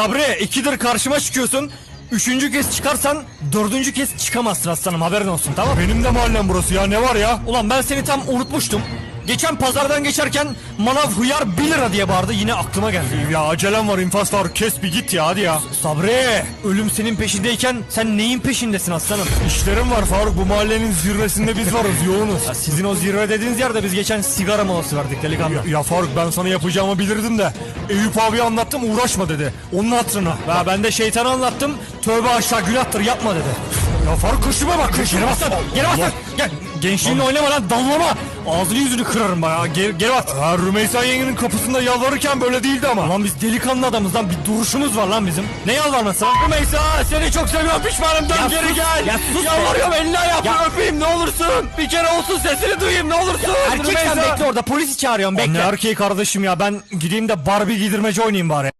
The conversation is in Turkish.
Sabri ikidir karşıma çıkıyorsun. Üçüncü kez çıkarsan dördüncü kez çıkamazsın aslanım haberin olsun tamam Benim de mahallem burası ya ne var ya? Ulan ben seni tam unutmuştum. Geçen pazardan geçerken manav hıyar 1 lira diye bağırdı yine aklıma geldi. Ya acelem var infaz var kes bir git ya hadi ya. Sabri ölüm senin peşindeyken sen neyin peşindesin aslanım? İşlerim var Faruk bu mahallenin zirvesinde biz varız yoğunuz. Ya sizin o zirve dediğiniz yerde biz geçen sigara molası verdik delikanlı. Ya, ya Faruk ben sana yapacağımı bilirdim de Eyüp abi anlattım uğraşma dedi. Onun hatırına. Ya ben de şeytanı anlattım. Tövbe aşağı günahtır yapma dedi. Ya Faruk kışıma bak Geri kışıma bas lan. Geri bas lan. Gel. Gençliğinle oynama lan dallama. Ağzını yüzünü kırarım bana. Geri, geri bas. Ha, Rümeysa yengenin kapısında yalvarırken böyle değildi ama. Lan biz delikanlı adamız lan. Bir duruşumuz var lan bizim. Ne yalvarması? Rümeysa seni çok seviyorum pişmanım. Dön Ya geri sus, gel. ya sus. Yalvarıyorum elini ayağını Ya- öpeyim ne olursun. Bir kere olsun sesini duyayım ne olursun. Erkek sen Rümeysa. bekle orada polisi çağırıyorum Ne bekle. erkeği kardeşim ya ben gideyim de Barbie giydirmeci oynayayım bari.